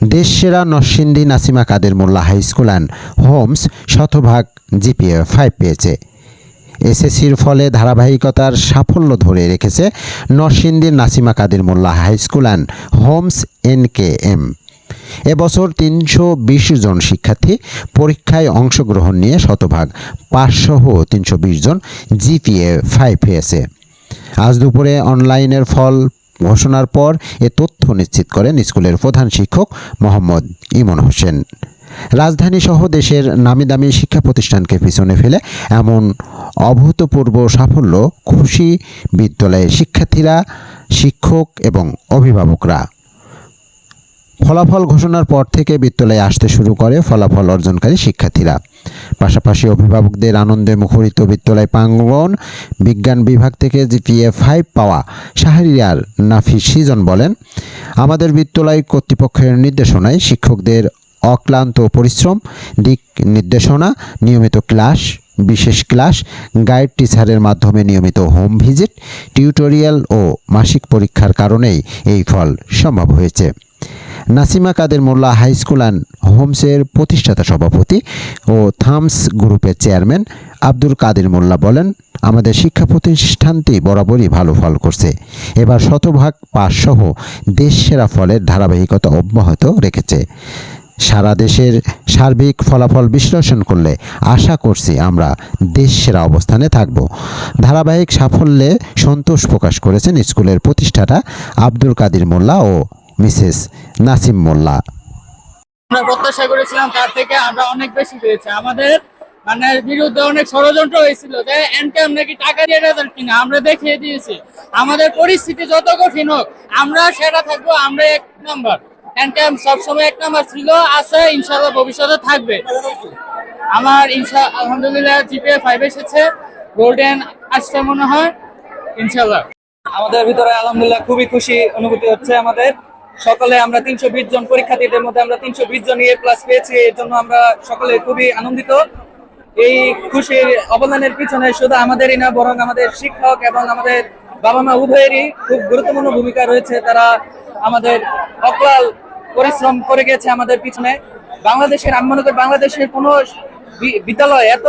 দেশসেরা Narsingdi Nasima Kader Mollah high school and homes শতভাগ GPA five পেয়েছে। এসএসসির ফলে ধারাবাহিকতার সাফল্য ধরে রেখেছে নরসিংদীর Nasima Kader Mollah high school and homes N K M এবছর তিনশো বিশ জন শিক্ষার্থী পরীক্ষায় অংশগ্রহণ নিয়ে শতভাগ পাঁচসহ তিনশো বিশ জন জিপিএ ফাইভ পেয়েছে। আজ দুপুরে অনলাইনের ফল ঘোষণার পর এ তথ্য নিশ্চিত করেন স্কুলের প্রধান শিক্ষক মোহাম্মদ ইমন হোসেন। রাজধানী সহ দেশের নামিদামি শিক্ষা প্রতিষ্ঠানকে পিছনে ফেলে এমন অভূতপূর্ব সাফল্য খুশি বিদ্যালয়ের শিক্ষার্থীরা, শিক্ষক এবং অভিভাবকরা। ফলাফল ঘোষণার পর থেকে বিদ্যালয়ে আসতে শুরু করে ফলাফল অর্জনকারী শিক্ষার্থীরা। পাশাপাশি অভিভাবকদের আনন্দে মুখরিত বিদ্যালয় প্রাঙ্গণ বিজ্ঞান বিভাগ থেকে জিপিএ ফাইভ পাওয়া শাহরিয়ার নাফি সিজন বলেন, আমাদের বিদ্যালয় কর্তৃপক্ষের নির্দেশনায় শিক্ষকদের অক্লান্ত পরিশ্রম, দিক নির্দেশনা, নিয়মিত ক্লাস, বিশেষ ক্লাস, গাইড টিচারের মাধ্যমে নিয়মিত হোম ভিজিট, টিউটোরিয়াল ও মাসিক পরীক্ষার কারণেই এই ফল সম্ভব হয়েছে। Nasima Kader Mollah high school and হোমসের প্রতিষ্ঠাতা সভাপতি ও থামস গ্রুপের চেয়ারম্যান আব্দুল কাদের মোল্লা বলেন, আমাদের শিক্ষা প্রতিষ্ঠানটি বরাবরই ভালো ফল করছে। এবার শতভাগ পাসসহ দেশ সেরা ফলের ধারাবাহিকতা অব্যাহত রেখেছে। সারা দেশের সার্বিক ফলাফল বিশ্লেষণ করলে আশা করছি আমরা দেশ সেরা অবস্থানে থাকব। ধারাবাহিক সাফল্যে সন্তোষ প্রকাশ করেছেন স্কুলের প্রতিষ্ঠাতা আব্দুল কাদির মোল্লা ও মিসেস নাসিম মোল্লা। আমরা প্রত্যাশা করেছিলাম তার থেকে আমরা অনেক বেশি পেয়েছি। আমাদের মানে বিরুদ্ধে অনেক ষড়যন্ত্র হয়েছিল যে এনকাম নাকি টাকা দিয়ে রেজাল্ট কিনা? আমরা দেখিয়ে দিয়েছি। আমাদের পরিস্থিতি যত কঠিন হোক আমরা সেটা থাকব আমরা এক নাম্বার। এনকাম সবসময় এক নাম্বার ছিল আছে ইনশাল্লাহ ভবিষ্যতে থাকবে। আমার ইনশা আলহামদুলিল্লাহ জিপিএ ফাইভ এসেছে। গোল্ডেন আসছে মনে হয় ইনশাল্লাহ আমাদের ভিতরে আলহামদুলিল্লাহ খুবই খুশি অনুভূতি হচ্ছে আমাদের। সকলে আমরা তিনশো বিশ জন পরীক্ষার্থীদের মধ্যে আমরা তিনশো বিশ জন এ প্লাস পেয়েছি, এর জন্য আমরা সকলে খুবই আনন্দিত। এই খুশির অবদানের পিছনে শুধু আমাদেরই না, বরং আমাদের শিক্ষক এবং আমাদের বাবা মা উভয়েরই খুব গুরুত্বপূর্ণ ভূমিকা রয়েছে। তারা আমাদের অক্লাল পরিশ্রম করে গেছে আমাদের পিছনে। বাংলাদেশের আমি মনে করি বাংলাদেশের কোনো বিদ্যালয় এত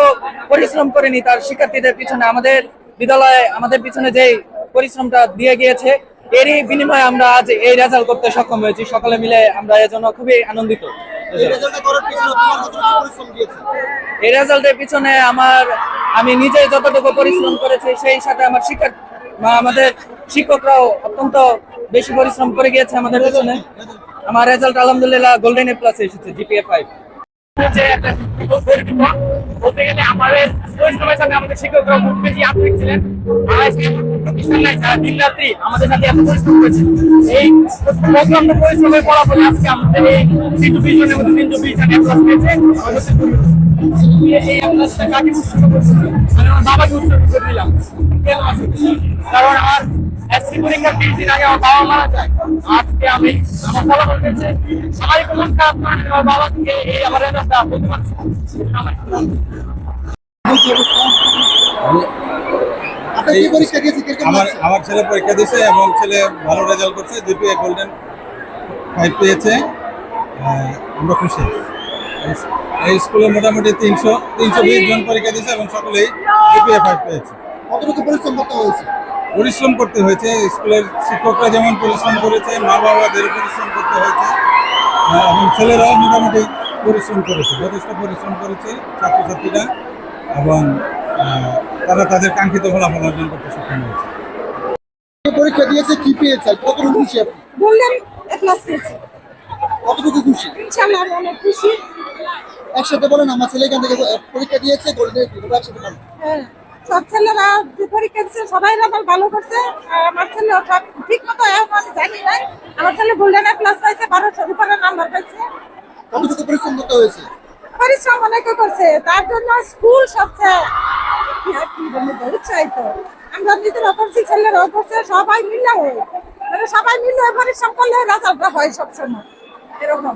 পরিশ্রম করেনি তার শিক্ষার্থীদের পিছনে। আমাদের বিদ্যালয়ে আমাদের পিছনে যেই পরিশ্রমটা দিয়ে গিয়েছে এরই বিনিময়ে আমরা আজ এই রেজাল্ট করতে সক্ষম হয়েছি। সকলে মিলে আমরা এর জন্য খুবই আনন্দিত। এই রেজাল্টের পিছনে আমার আমি নিজে যতটুকু পরিশ্রম করেছি সেই সাথে আমার শিক্ষা বা আমাদের শিক্ষকরাও অত্যন্ত বেশি পরিশ্রম করে গিয়েছে আমাদের পিছনে। আমার রেজাল্ট আলহামদুলিল্লাহ গোল্ডেন এ প্লাস এসেছে জিপিএ ফাইভ বলতে গেলে আমাদের পরিশ্রমের সাথে আমাদের শিক্ষকরা খুব বেশি আন্তরিক ছিলেন। আমাদের সাথে পরিশ্রম করেছে এই পরিশ্রমের ফলাফলে আজকে আমাদের এই বিশ বিশ আমার বাবাকে উৎসর্গ করে কারণ আমার এসসি পরীক্ষার তিন দিন আগে আমার বাবা মারা যায় আজকে আমি আমার ফলাফল পেয়েছে সবাই কোনো না আমার বাবা এই আমার আমার আমার আমার ছেলে পরীক্ষা দিয়েছে এবং ছেলে ভালো রেজাল্ট করছে। জিপিএ গোল্ডেন ফাইভ পেয়েছে। আমরা খুশি। এই- স্কুলে মোটামুটি তিনশো তিনশো বিশ জন পরীক্ষা দিয়েছে এবং সকলেই জিপিএ ফাইভ পেয়েছে। কতটুকু পরিশ্রম করতে হয়েছে? পরিশ্রম করতে হয়েছে। স্কুলের শিক্ষকরা যেমন পরিশ্রম করেছে মা বাবাদের পরিশ্রম করতে হয়েছে। এবং ছেলেরাও মোটামুটি পরিশ্রম করেছে যথেষ্ট পরিশ্রম করেছে ছাত্রছাত্রীরা। এবং তারা তাদের কাঙ্ক্ষিত ফলাফল অর্জন করতে সক্ষম হয়েছে। পরীক্ষা দিয়েছে কি পেয়েছে? কতটুকু খুশি আপনি? বললাম ক্লাস পেয়েছি। কতটুকু খুশি? ইনশাল্লাহ আমি অনেক খুশি। একসাথে বলেন আমার ছেলে এখান থেকে পরীক্ষা দিয়েছে গোল্ডেন একসাথে বলেন। হ্যাঁ সব ছেলেরা যে পরীক্ষা দিচ্ছে সবাই রেজাল্ট ভালো করছে। আর আমার ছেলে সব ঠিক মতো এখন আমি জানি না। আমার ছেলে গোল্ডেন ক্লাস পাইছে বারোশো উপরে নাম্বার পাইছে। কতটুকু পরিশ্রম করতে হয়েছে? পরিশ্রম অনেকে করছে। তার জন্য স্কুল সবচেয়ে কি আর কি বলব উৎসাহিত আমরা নিজেরা সবাই মিলে মানে সবাই মিলে পরিশ্রম করলে রেজাল্টটা হয় সবসময়, এরকম